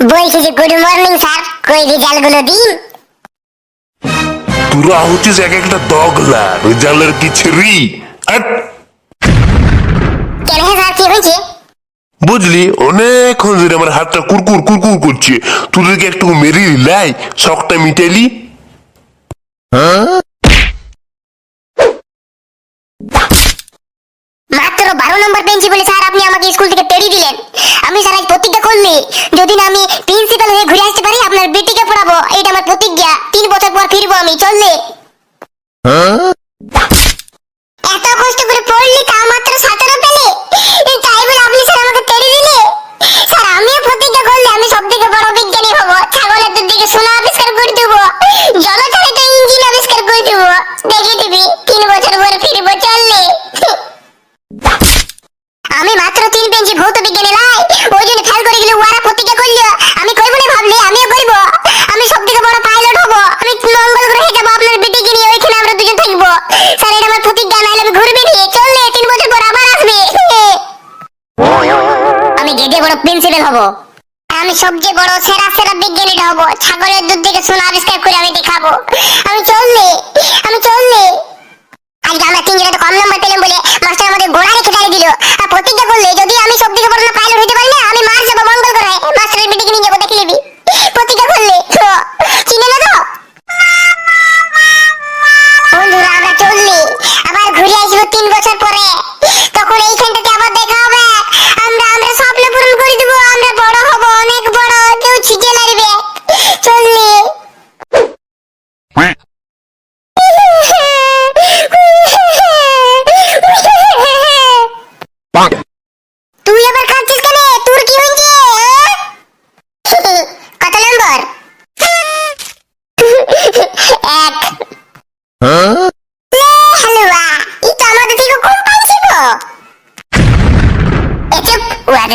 বলছি যে good morning sir কই রেজাল্ট দিন? তোরা হচ্ছিস এক একটা দগলা। রেজাল্টের কি ছিরি কেন হ্যাঁ স্যার কি হয়েছে? বুঝলি অনেকক্ষণ ধরে আমার হাতটা কুরকুর কুরকুর করছে। তোদেরকে একটু মেরে লাই শখটা মিটালি মাত্র বলে স্যার আপনি আমাকে স্কুল থেকে তেড়ি দিলেন। আমি স্যার আজ প্রতিজ্ঞা করলি, যদি না আমি প্রিন্সিপাল হয়ে ঘুরে আসতে পারি, আপনার বেটিকে পড়াবো। এটা আমার প্রতিজ্ঞা। তিন বছর পর ফিরবো আমি, চললে? এত কষ্ট করে পড়লি তা মাত্র সতেরো পেলে? তাই বলে, আপনি স্যার আমাকে তেড়ে দিলে? স্যার, আমিও প্রতিজ্ঞা করলে, আমি সব থেকে বড় বিজ্ঞানী হব। ছাগলের দুধ থেকে সোনা আবিষ্কার করে দেবো। জলচালিত ইঞ্জিন আবিষ্কার করে দেবো। দেখে বিজ্ঞানে লাই ওই জন্য ফেল করে গেলে ওরা প্রতিজ্ঞা করল, আমি করব না ভাবলে, আমিও করব। আমি সব থেকে বড় পাইলট হব। আমি মঙ্গল গ্রহে যাব, আপনার বেটিকে নিয়ে ওইখানে আমরা দুজন থাকব। স্যার এটা আমার প্রতিজ্ঞা, নাহলে আমি ঘুরবে নিয়ে চললে, তিন বছর পর আবার আসবে। আমি গেদে বড় প্রিন্সিপাল হব। আমি সবচেয়ে বড় সেরা সেরা বিজ্ঞানীটা হব। ছাগলের দুধ থেকে সোনা আবিষ্কার করে আমি দেখাবো। আমি চললে আমি চললে আজকে আমরা তিন জনে কম নাম্বার পেলাম বলে মাস্টার আমাদের গোড়া রেখে গালি দিল। আর প্রতিজ্ঞা করলে যদি আমি সব থেকে বড় পাইলট হতে পারি না, আমি মার যাব মঙ্গল গ্রহে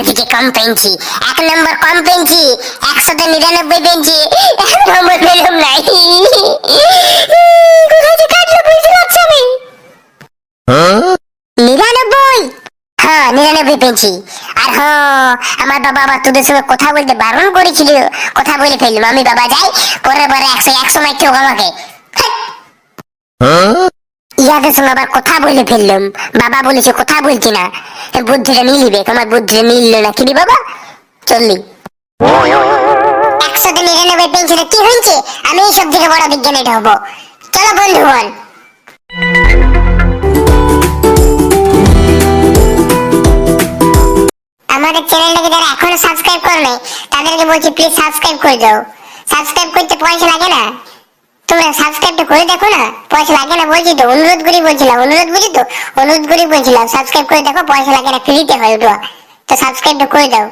থেকে কম পেয়েছি এক নম্বর কম পেয়েছি একশোতে নিরানব্বই পেয়েছি এক নম্বর পেলাম নাই। কোথায় যে কাটলো বুঝতে পারছি আমি? নিরানব্বই? হ্যাঁ নিরানব্বই পেয়েছি আর হ্যাঁ আমার বাবা তোদের সঙ্গে কথা বলতে বারণ করেছিল। কথা বলে ফেললাম আমি বাবা যাই পরের বারে একশো একশো মাইতে হোক আমাকে। ইয়াদের সঙ্গে আবার কথা বলে ফেললাম। বাবা বলেছে, কথা বলছি না। বুদ্ধিটা নিলিবে তোমার বুদ্ধিটা নিললো না কিনি বাবা? চললি। একশোতে নিরানব্বই পেয়েছিল কি হয়েছে? আমি সব থেকে বড় বিজ্ঞানীটা হব। চলো বন্ধু বল আমাদের চ্যানেলটাকে যারা এখনও সাবস্ক্রাইব করে নাই, তাদেরকে বলছি, প্লিজ সাবস্ক্রাইব করে দাও। সাবস্ক্রাইব করতে পয়সা লাগে না? তোমরা সাবস্ক্রাইবটা করে দেখো না? পয়সা লাগে না বলছি তো অনুরোধ করি বলছিলাম অনুরোধ বুঝি তো? অনুরোধ করি বলছিলাম সাবস্ক্রাইব করে দেখো পয়সা লাগে না ফ্রিতে হয় ওটা। তো সাবস্ক্রাইবটা করে দাও।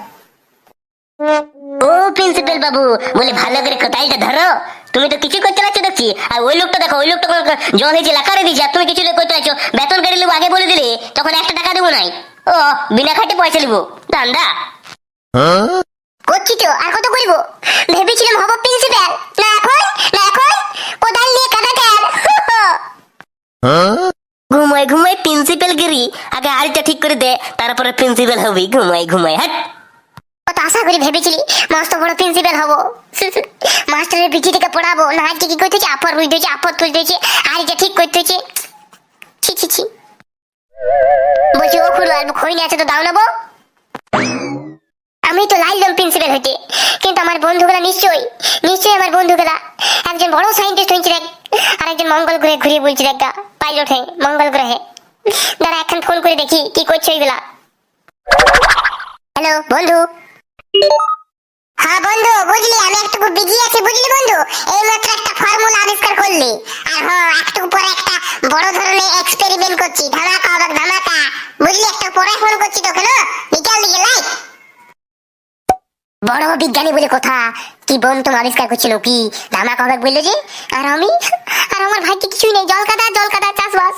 ও প্রিন্সিপাল বাবু বলে ভালো করে কোথায়টা ধরো। তুমি তো কিছু করতে লাগছো দেখছি। আর ওই লোকটা দেখো ওই লোকটা জল হয়েছে লাকারে দিয়েছে। আর তুমি কিছু করতে লাগছো বেতন কেটে নেব আগে বলে দিলে তখন একটা টাকা দেবো নাই। ও বিনা খাটে পয়সা নেব। ধান্দা করছি তো আর কত করব? ভেবেছিলাম হব প্রিন্সিপাল না এখন না এখন কোদাল নিয়ে কাটাকার ঘুমাই ঘুমাই প্রিন্সিপাল গিরি আলটা ঠিক করে দে, তারপরে প্রিন্সিপাল হবি। ঘুমাই ঘুমাই, হাট। কত আশা ভেবেছিলি বড় প্রিন্সিপাল হব। মাস্টারের থেকে পড়াবো না আপর আপর আর এটা ঠিক ছি ছি ছি। বলছি, ও আছে তো দাও নেব আমি তো লাইলাম প্রিন্সিপাল হইতে, কিন্তু আমার বন্ধুগুলা নিশ্চয়ই নিশ্চয়ই আমার বন্ধুগুলা। একজন বড় সাইন্টিস্ট হয়েছে দেখ আর একজন মঙ্গল গ্রহে ঘুরিয়ে বলছে দেখা পাইলট হয়ে মঙ্গল গ্রহে। দাঁড়া এখন ফোন করে দেখি, কি করছে ওইগুলা। হ্যালো বন্ধু। হ্যাঁ বন্ধু, বুঝলি, আমি একটু বিজি আছি, বুঝলি, বন্ধু? এই মাত্র একটা ফর্মুলা আবিষ্কার করলি। আর হ্যাঁ একটু পরে একটা বড় ধরনের এক্সপেরিমেন্ট করছি। ধামাকা হবে, ধামাকা। বুঝলি, একটা পরে ফোন করছি তোকে, না? বিকাল দিকে লাইক বড় বিজ্ঞানী বলে কথা। কি বোন তুমি আবিষ্কার করছিল কি? ধামাকা হবে বলল যে, আর আমি, আর আমার ভাইকে কিছুই নেই। জল কাদা জল কাদা চাষবাস।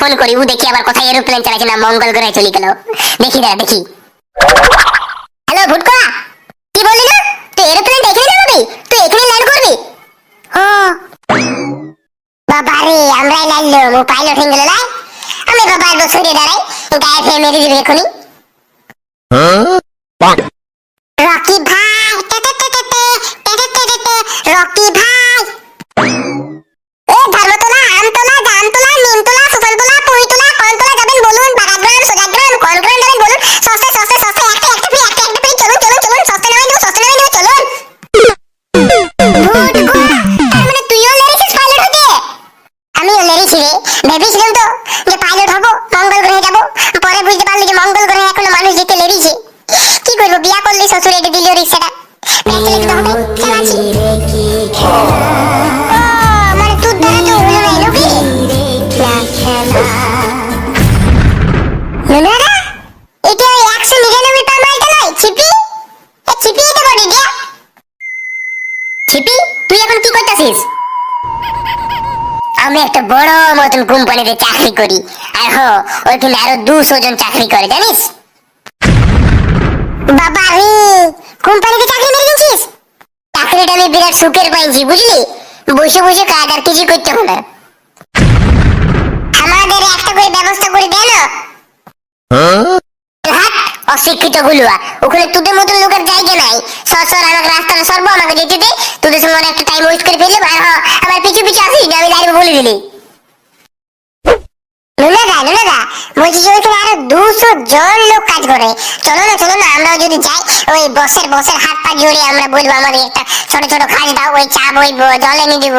ফোন করি ও দেখি আবার কোথায় এরোপ্লেন চালাচ্ছে না মঙ্গল গ্রহে চলে গেল দেখি দাঁড়া দেখি হ্যালো ভুটকা কি বললি না তুই এরোপ্লেন এখানে যাবি তুই এখানে ল্যান্ড করবি ও বাবা রে আমরাই লাইলাম ও পাইলট হয়ে গেল লাই আমি বাবা একবার সরিয়ে দাঁড়াই গায়ে ফেয়ে মেরে দিবি এখনই রকি ভাই রকি ভাই ভেবেছিলাম তো? যে পাইলট হব, মঙ্গল গ্রহে যাব। পরে বুঝতে পারলি যে মঙ্গল গ্রহে এখনও মানুষ যেতে লেগেছে কি করব, বিয়া করলে শ্বশুর এটি দিল রিক্সাটা। মানে তোর দ্বারা তো হলো না এলো তুই আমি একটা বড় মতন কোম্পানিতে চাকরি করি। আর হো ওইখানে আরও দুশো জন চাকরি করে জানিস? বাবা রে কোম্পানিতে চাকরি মেরে দিয়েছিস চাকরিটা আমি বিরাট সুখের পাইছি বুঝলি? বসে বসে কাজ আর কিছু করতে হবে না। আমাদের একটা করে ব্যবস্থা করে দে না। অশিক্ষিত গুলুয়া। ওখানে তোদের মতন লোকের জায়গা নাই। সর সর আমাকে রাস্তাটা সরবো আমাকে যেতে দে। তোদের সঙ্গে অনেকটা টাইম ওয়েস্ট করে ফেললে আর হ্যাঁ আবার পিছু পিছু আসিস না, আমি দাঁড়িয়ে বলে। দিলি নুনাদা নুনাদা বলছি যে ওইখানে আরও দুশো জন লোক কাজ করে। চলো না চলো না আমরাও যদি যাই ওই বসের বসের হাত পা জড়িয়ে আমরা বলব আমাদের একটা ছোট ছোট কাজ দাও ওই চা বইবো জল এনে দিব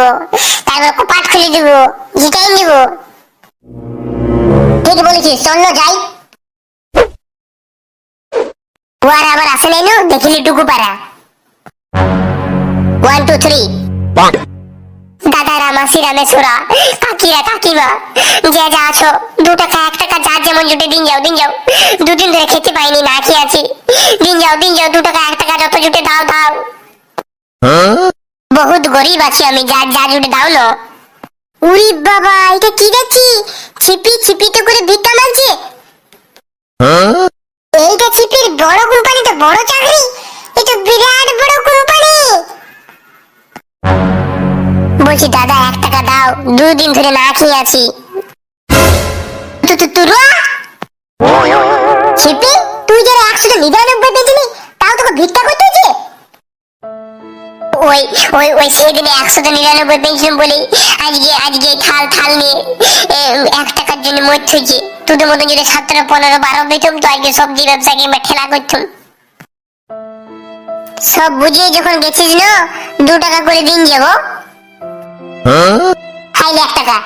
তারপর কপাট খুলে দিব জিটাইন দিব। ঠিক বলেছিস চল যাই। ওয়ার আবার আসে নাই দেখিলি টুকু পারা ওয়ান টু থ্রি মেসোরা কাকিরা কাকিমা, যে যা আছো, দু টাকা, এক টাকা, যার যেমন জুটে, দিন যাও দিন যাও। দুদিন ধরে খেতে পাইনি, না আছি? দিন যাও দিন যাও, দু টাকা, এক টাকা যত জুটে, দাও দাও। বহুত গরিব আছি আমি, যার যা জুটে, দাও না। উরি বাবা, এটা কি দেখছি? ছিপি ছিপিতে করে ভিক্ষা এইটা ছিপির বড় কোম্পানিতে বড় দুদিন ধরে না খেয়ে আছি। ছিপি তুই যারা একশো নিরানব্বই পেয়েছিলি তাও তোকে ভিক্ষা করতে হচ্ছে ওই ওই ওই সেদিনে একশো নিরানব্বই পেয়েছিলাম আজকে আজকে থাল থাল নিয়ে এক টাকার জন্য হয়েছে তোদের মতন যদি পনেরো, বারো পেতাম তো আজকে সবজি ব্যবসা কিংবা ঠেলা করতাম। সব বুঝিয়ে যখন গেছিস না, দু টাকা করে দিন যাব হাইলে এক টাকা।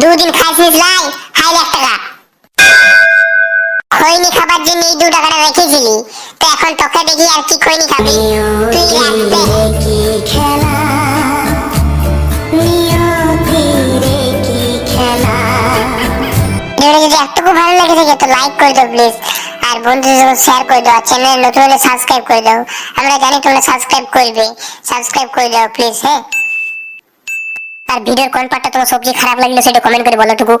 দুদিন খাইছিস লাই হাইলে এক টাকা। খৈনি খাবার জন্য এই দু টাকাটা রেখেছিলি তো এখন তোকে দেখি আর কি খৈনি খাবি। তুই রাখতে। যদি একটুকু ভালো লেগে থাকে তো লাইক করে দাও প্লিজ আর বন্ধুদের সঙ্গে শেয়ার করে দাও চ্যানেল নতুন হলে সাবস্ক্রাইব করে দাও। আমরা জানি তোমরা সাবস্ক্রাইব করবে। সাবস্ক্রাইব করে দাও প্লিজ হ্যাঁ? আর ভিডিওর কোন পার্টটা তোমার সবচেয়ে খারাপ লাগল সেটা কমেন্ট করে বলো টুকু।